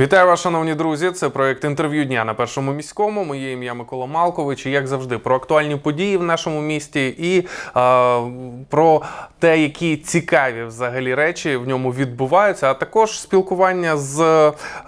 Вітаю вас, шановні друзі. Це проект інтерв'ю дня на першому міському. Моє ім'я Микола Малкович. І як завжди, про актуальні події в нашому місті і е, про те, які цікаві взагалі речі в ньому відбуваються. А також спілкування з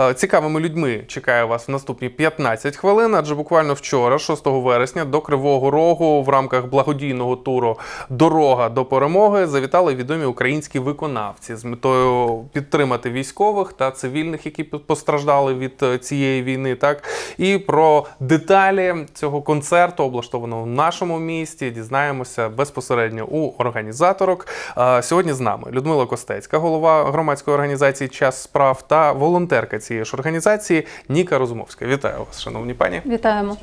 е, цікавими людьми чекає вас в наступні 15 хвилин. Адже буквально вчора, 6 вересня, до Кривого Рогу в рамках благодійного туру Дорога до перемоги завітали відомі українські виконавці з метою підтримати військових та цивільних, які постраждали від е, цієї війни. Так і про деталі цього концерту, облаштованого в нашому місті, дізнаємося безпосередньо у організаторок. Е, Сьогодні з нами Людмила Костецька, голова громадської організації Час справ та волонтерка цієї ж організації Ніка Розумовська. Вітаю вас, шановні пані. Вітаємо.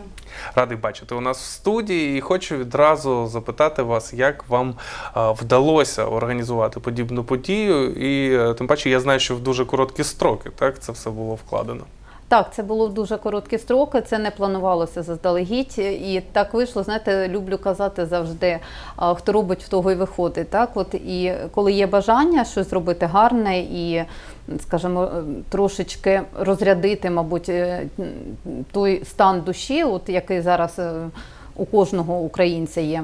Радий бачити у нас в студії і хочу відразу запитати вас, як вам е, вдалося організувати подібну подію, і е, тим паче я знаю, що в дуже короткі строки так це все було вкладено. Так, це було в дуже короткі строки, це не планувалося заздалегідь. І так вийшло. Знаєте, люблю казати завжди, хто робить, в того й виходить. Так, от і коли є бажання щось зробити гарне і, скажімо, трошечки розрядити, мабуть, е, той стан душі, от який зараз е, у кожного українця є.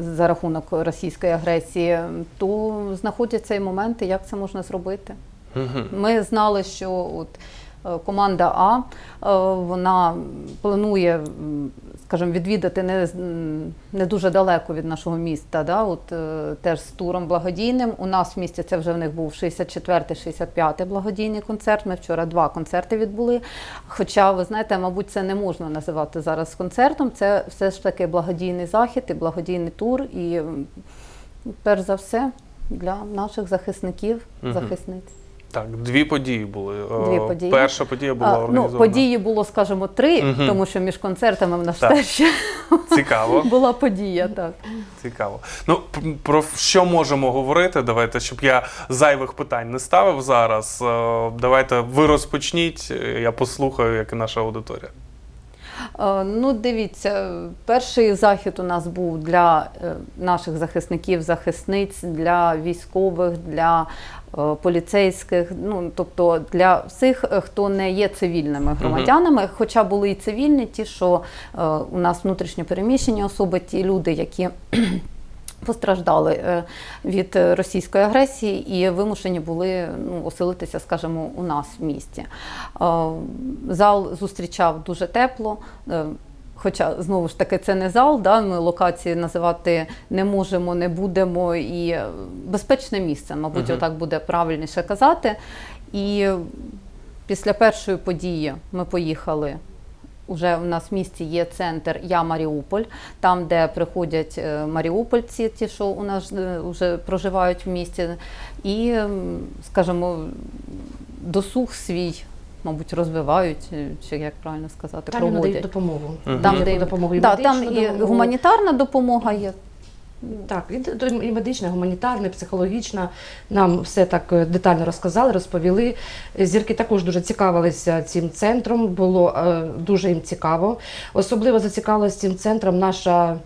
За рахунок російської агресії, то знаходяться і моменти, як це можна зробити. Ми знали, що от команда А е, вона планує, скажімо, відвідати не, не дуже далеко від нашого міста. Да? От, е, теж з туром благодійним. У нас в місті це вже в них був 64-65 благодійний концерт. Ми вчора два концерти відбули. Хоча, ви знаєте, мабуть, це не можна називати зараз концертом. Це все ж таки благодійний захід і благодійний тур. І перш за все для наших захисників, захисниць. Так, дві події були. Е, Дві події. Перша подія була А, ну, організована. події було, скажімо, три, Мгм. тому що між концертами в нас Так. теж ще Цікаво. була подія. Так. Цікаво. Ну про що можемо говорити? Давайте, щоб я зайвих питань не ставив зараз. Е, Давайте ви розпочніть. е, Я послухаю, як і наша аудиторія. Ну, дивіться, перший захід у нас був для наших захисників, захисниць, для військових, для поліцейських, ну тобто для всіх, е, хто не є цивільними громадянами, хоча були і цивільні, ті, що е, у нас внутрішньо переміщені особи, ті люди, які Постраждали е, від е, російської агресії і вимушені були ну, оселитися, скажімо, у нас в місті. Е, Зал зустрічав дуже тепло. Е, Хоча знову ж таки це не зал, да, ми локації називати не можемо, не будемо. І е, безпечне місце, мабуть, Мгм. отак буде правильніше казати. І е, після першої події ми поїхали Уже в нас в місті є центр Я Маріуполь, там, де приходять е, маріупольці, ті, що у нас е, вже проживають в місті, і, скажімо, досуг свій, мабуть, розвивають, е, чи як правильно сказати, Там їм надають проводять. допомогу. Мгм. Там, де допомогу і да, там і допомогу. гуманітарна допомога є. Так, і, і медична, гуманітарна, і психологічна. Нам все так е, детально розказали, розповіли. Зірки також дуже цікавилися цим центром, було е, дуже їм цікаво. Особливо зацікавилася цим центром наша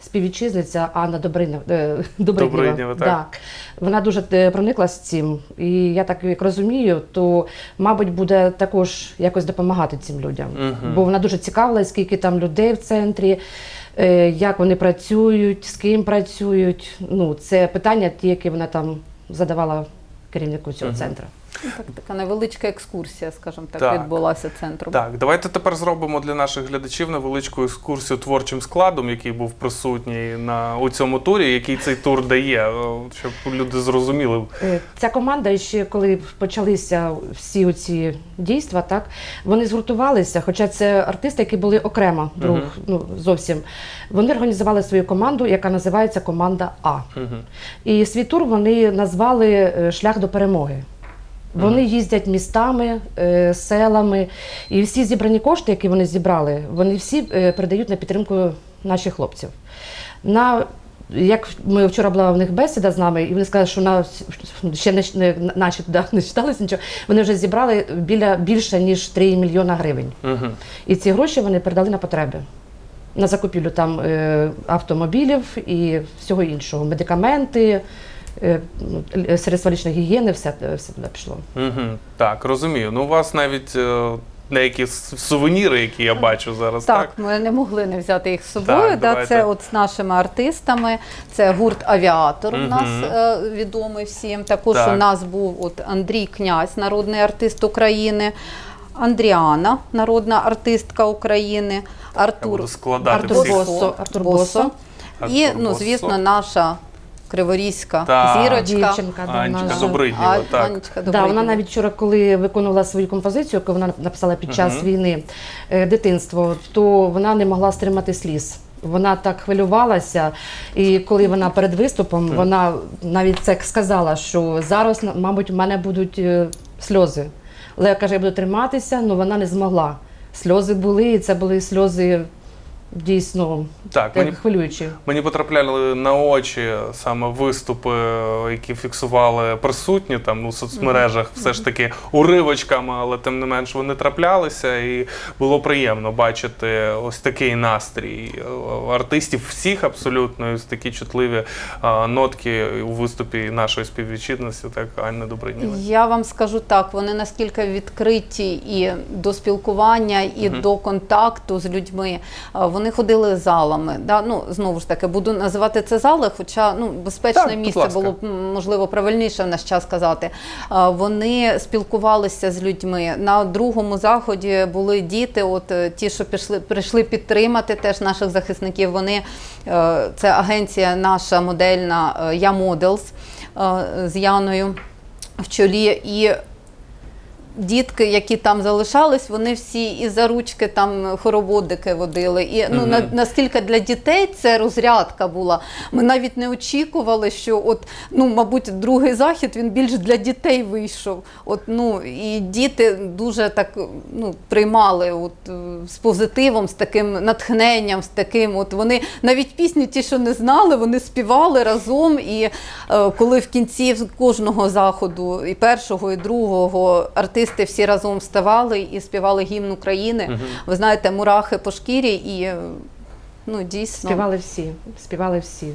співвітчизниця Анна Добрина, е. Добриднєва, так. Вона дуже е, прониклась цим. І я так як розумію, то, мабуть, буде також якось допомагати цим людям. Мгм. Бо вона дуже цікавилась, скільки там людей в центрі, е, як вони працюють, з ким працюють. Ну, це питання, ті, які вона там задавала керівнику цього Мгм. центру. Ну, Так, така невеличка екскурсія, скажімо так, Так. відбулася центром. Так, давайте тепер зробимо для наших глядачів невеличку екскурсію творчим складом, який був присутній на у цьому турі, який цей тур дає, е, щоб люди зрозуміли. Е, Ця команда ще коли почалися всі ці дійства, так вони згуртувалися, хоча це артисти, які були окремо друг, Мгм. ну зовсім. Вони організували свою команду, яка називається Команда А. Мгм. І свій тур вони назвали е, Шлях до перемоги. Вони їздять містами, е, селами, і всі зібрані кошти, які вони зібрали, вони всі е, передають на підтримку наших хлопців. На як ми вчора була в них бесіда з нами, і вони сказали, що на ще не, не наші туди не читалися нічого. Вони вже зібрали біля більше ніж 3 мільйона гривень. Мгм. І ці гроші вони передали на потреби. На закупівлю там е, автомобілів і всього іншого, медикаменти, средства лічної гігієни, все, все туди пішло. Угу. Так, розумію. Ну, у вас навіть е, деякі сувеніри, які я бачу зараз, так? Так, ми не могли не взяти їх з собою. Так, да, це от з нашими артистами. Це гурт Авіатор. У нас е, відомий всім. Також Так. у нас був от Андрій Князь, народний артист України. Андріана, народна артистка України, Артур буду складати Артур. Босо. Артур Босо. І, ну, звісно, наша криворізька Так. зірочка. Дівчинка, да, Анечка наша. Добридніва, А- так. Анечка Да, вона навіть вчора, коли виконувала свою композицію, яку вона написала під час Мгм. війни е, дитинство, то вона не могла стримати сліз. Вона так хвилювалася, і коли вона перед виступом, вона навіть це сказала, що зараз, мабуть, у мене будуть е, сльози. Але я каже, я буду триматися, але вона не змогла. Сльози були, і це були сльози дійсно Так, е, мені хвилюючі. Мені потрапляли на очі саме виступи, які фіксували присутні там у соцмережах, все ж таки уривочками, але тим не менш вони траплялися, і було приємно бачити ось такий настрій е, артистів всіх абсолютно, і ось такі чутливі е, нотки у виступі нашої співвітчизниці, так Анни Добринєвої. Я вам скажу так, вони наскільки відкриті і до спілкування, і Мгм. до контакту з людьми. А, Вони ходили залами. Да? Ну, знову ж таки, буду називати це зали, хоча ну, безпечне Так, місце було б можливо правильніше в наш час сказати. А, Вони спілкувалися з людьми. На другому заході були діти, от е, ті, що пішли, прийшли підтримати теж наших захисників. Вони е, це агенція наша модельна е, Я Models е, з Яною в чолі. І дітки, які там залишались, вони всі і за ручки там хороводики водили. І ну Мгм. на, наскільки для дітей це розрядка була. Ми навіть не очікували, що от ну, мабуть, другий захід він більш для дітей вийшов. От ну і діти дуже так ну приймали от е, з позитивом, з таким натхненням, з таким. От вони навіть пісні, ті, що не знали, вони співали разом. І е, коли в кінці кожного заходу, і першого, і другого, артисти всі разом вставали і співали гімн України. Угу. Ви знаєте, мурахи по шкірі, і ну дійсно Співали всі, співали всі.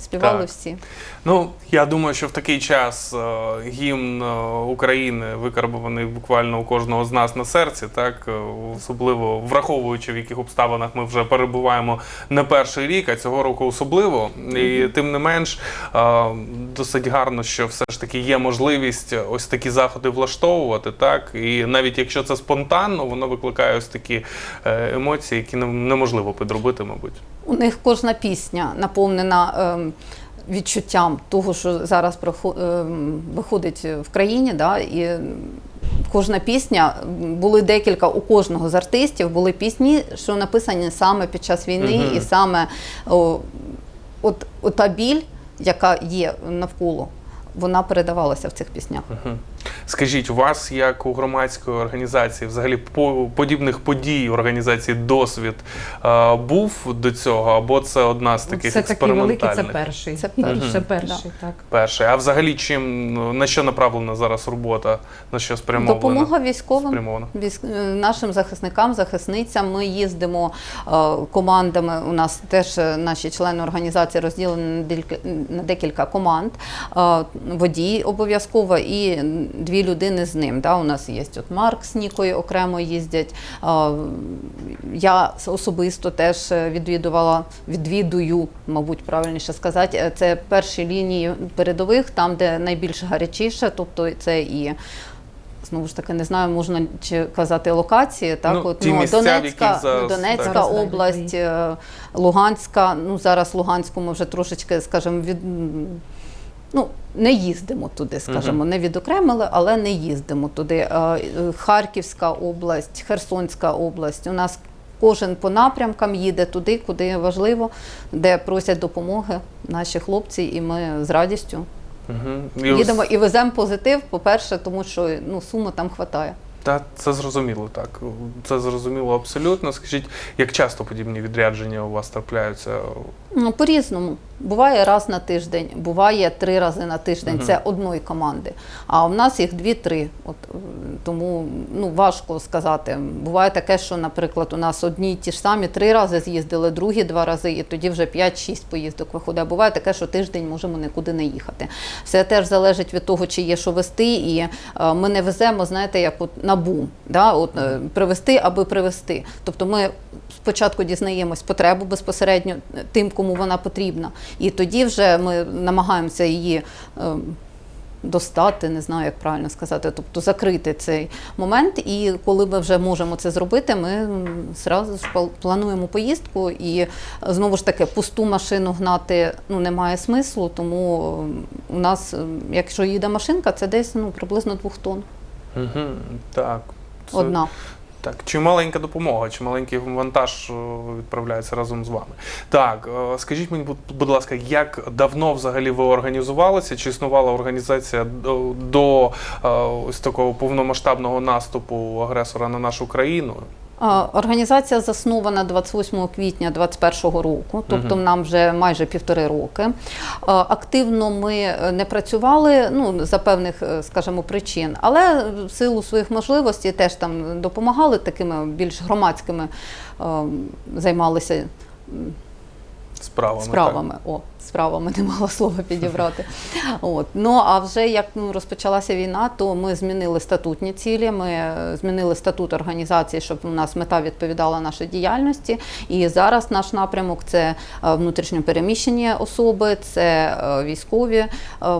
співали Так. всі. Ну, я думаю, що в такий час е, гімн е, України викарбований буквально у кожного з нас на серці, так е, особливо враховуючи, в яких обставинах ми вже перебуваємо не перший рік, а цього року особливо. І тим не менш, досить гарно, що все ж таки є можливість ось такі заходи влаштовувати, так і навіть якщо це спонтанно, воно викликає ось такі емоції, які неможливо підробити, мабуть. У них кожна пісня наповнена ем, відчуттям того, що зараз ем, виходить в країні. Да, і кожна пісня були декілька у кожного з артистів були пісні, що написані саме під час війни, угу. і саме о, от, от та біль, яка є навколо, вона передавалася в цих піснях. Мгм. Скажіть, у вас як у громадської організації, взагалі по подібних подій організації досвід е, був до цього, або це одна з таких це такий великий, це перший. Це перший, Це перший, так. Перше. А взагалі, чим на що направлена зараз робота? На що спрямована? Допомога військовим. Спрямована. Військ... е, Нашим захисникам, захисницям ми їздимо е, командами. У нас теж наші члени організації розділені на декілька, на декілька команд. Е, Водій обов'язково і дві людини з ним. Да? У нас є от Марк з Нікою окремо їздять. Я особисто теж е, відвідувала, відвідую, мабуть, правильніше сказати. е, Це перші лінії передових, там, де найбільш гарячіше, тобто це і знову ж таки не знаю, можна чи казати локації. Так, Ну, от ті місця, Донецька, зараз, Донецька так. Область, е, Луганська. Ну зараз Луганську ми вже трошечки, скажімо, від. Ну, не їздимо туди, скажімо, не відокремили, але не їздимо туди. Е, е, Харківська область, Херсонська область. У нас кожен по напрямкам їде туди, куди важливо, де просять допомоги наші хлопці, і ми з радістю Угу. Їдемо і веземо позитив. По-перше, тому що ну суми там хватає. Та це зрозуміло, так. Це зрозуміло абсолютно. Скажіть, як часто подібні відрядження у вас трапляються? Ну, по-різному. Буває раз на тиждень, буває три рази на тиждень. Це одної команди. А у нас їх дві-три. От е, тому ну важко сказати. Буває таке, що, наприклад, у нас одні й ті ж самі три рази з'їздили, другі два рази, і тоді вже 5-6 поїздок виходить. А буває таке, що тиждень можемо нікуди не їхати. Все теж залежить від того, чи є що вести, і е, ми не веземо, знаєте, як от на бум, да? от, е, привезти, аби привезти. Тобто ми спочатку дізнаємось потребу безпосередньо тим, кому вона потрібна, і тоді вже ми намагаємося її. е, Достати, не знаю, як правильно сказати, тобто закрити цей момент. І коли ми вже можемо це зробити, ми зразу ж плануємо поїздку. І е, знову ж таки, пусту машину гнати ну, немає смислу, тому у нас, якщо їде машинка, це десь ну, приблизно двох тонн. Угу, так. Це- Одна. Так, чи маленька допомога, чи маленький вантаж е, відправляється разом з вами. Так, е, скажіть мені, будь- ласка, як давно взагалі ви організувалися? Чи існувала організація до, до е, ось такого повномасштабного наступу агресора на нашу країну? Організація заснована 28 квітня 2021 року, тобто нам вже майже півтори роки. Активно ми е, не працювали ну, за певних, е, скажімо, причин, але в силу своїх можливостей теж там допомагали такими більш громадськими, е, займалися Справами, справами. О, справами не мала слова підібрати. От. Ну а вже як ну, розпочалася війна, то ми змінили статутні цілі. Ми е, змінили статут організації, щоб у нас мета відповідала нашій діяльності. І зараз наш напрямок це е, внутрішньопереміщені особи, це е, військові,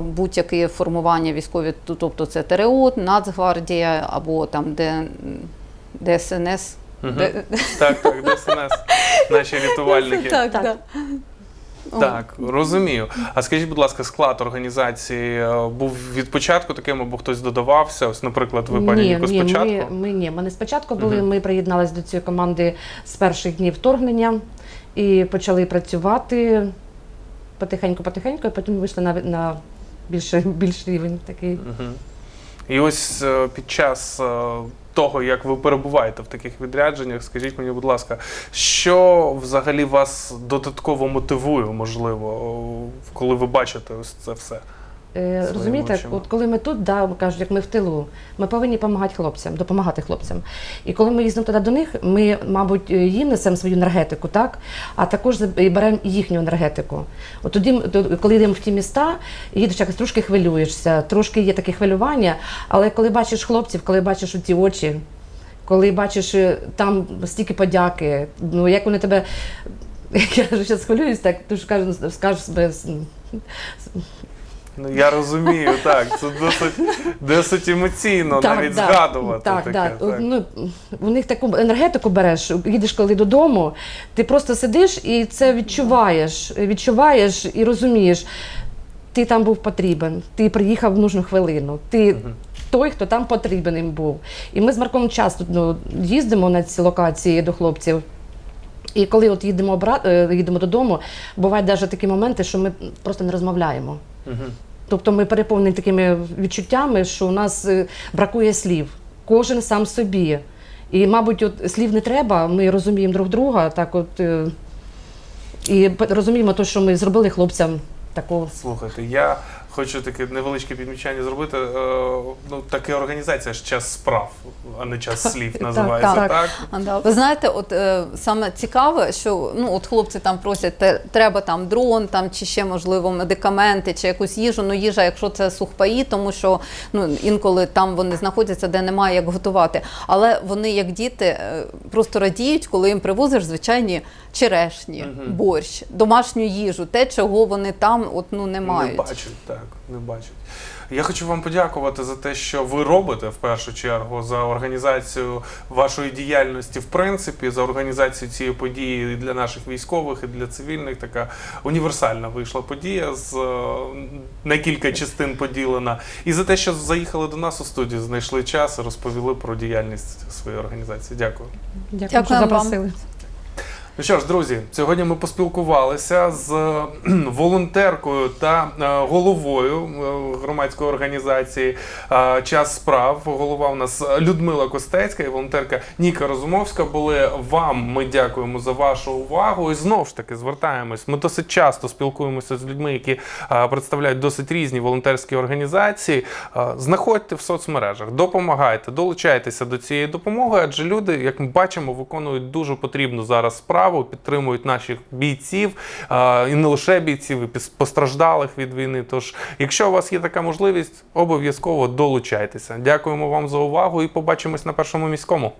будь-які формування військові, тобто це ТРО, Нацгвардія або там де. ДСНС. Мгм. Де- Так, так, ДСНС, наші рятувальники. Так, Так. так. Так, розумію. А скажіть, будь ласка, склад організації е, був від початку таким, або хтось додавався? Ось, наприклад, ви пані ні, Ніко, ні, спочатку? Ми, ми, ні, ми не спочатку були, Мгм. ми приєдналися до цієї команди з перших днів вторгнення і почали працювати потихеньку-потихеньку, і потім вийшли на, на більш, більш рівень такий. Мгм. І ось е, під час е, того, як ви перебуваєте в таких відрядженнях, скажіть мені, будь ласка, що взагалі вас додатково мотивує, можливо, коли ви бачите ось це все? Е, Розумієте, очима. от коли ми тут, да, кажуть, як ми в тилу, ми повинні допомагати хлопцям, допомагати хлопцям. І коли ми їздимо туди до них, ми, мабуть, їм несемо свою енергетику, так? а також беремо їхню енергетику. От тоді, то- коли йдемо в ті міста, їдеш якось трошки хвилюєшся, трошки є таке хвилювання, але коли бачиш хлопців, коли бачиш ті очі, коли бачиш е, там стільки подяки, ну як вони тебе. Я вже зараз хвилююсь, так ти ж кажеш, скажеш себе Ну я розумію, так. Це досить, досить емоційно навіть згадувати Так, таке. так. так. Ну, у них таку енергетику береш, їдеш коли додому, ти просто сидиш і це відчуваєш. Відчуваєш і розумієш, ти там був потрібен, ти приїхав в нужну хвилину. Ти той, хто там потрібен їм був. І ми з Марком часто ну, їздимо на ці локації до хлопців. І коли от їдемо, обра- е, їдемо додому, бувають навіть такі моменти, що ми просто не розмовляємо. Мгм. Тобто ми переповнені такими відчуттями, що у нас е, бракує слів. Кожен сам собі. І, мабуть, от слів не треба, ми розуміємо друг друга, так от е, і розуміємо те, що ми зробили хлопцям такого. Слухайте, я хочу таке невеличке підмічання зробити. Е, ну, таке організація ж час справ, а не час слів називається, так. так? А, да. Ви знаєте, от е, саме цікаве, що ну от хлопці там просять, треба там дрон, там чи ще можливо медикаменти, чи якусь їжу. Ну їжа, якщо це сухпаї, тому що ну інколи там вони знаходяться, де немає як готувати. Але вони, як діти, е, просто радіють, коли їм привозиш звичайні черешні, борщ, домашню їжу, те, чого вони там от ну не мають. Не бачать, так, не бачать. Я хочу вам подякувати за те, що ви робите в першу чергу за організацію вашої діяльності, в принципі, за організацію цієї події і для наших військових, і для цивільних. Така універсальна вийшла подія з е, на кілька частин поділена. І за те, що заїхали до нас у студію, знайшли час і розповіли про діяльність своєї організації. Дякую. Дякую, Дякую що вам. Ну що ж, друзі, сьогодні ми поспілкувалися з волонтеркою та е, головою е, громадської організації е, Час справ. Голова у нас Людмила Костецька і волонтерка Ніка Розумовська. Були вам. Ми дякуємо за вашу увагу. І знову ж таки звертаємось. Ми досить часто спілкуємося з людьми, які представляють досить різні волонтерські організації. Знаходьте в соцмережах, допомагайте, долучайтеся до цієї допомоги, адже люди, як ми бачимо, виконують дуже потрібну зараз справу, підтримують наших бійців і не лише бійців, і постраждалих від війни. Тож, якщо у вас є така можливість, обов'язково долучайтеся. Дякуємо вам за увагу і побачимось на першому міському.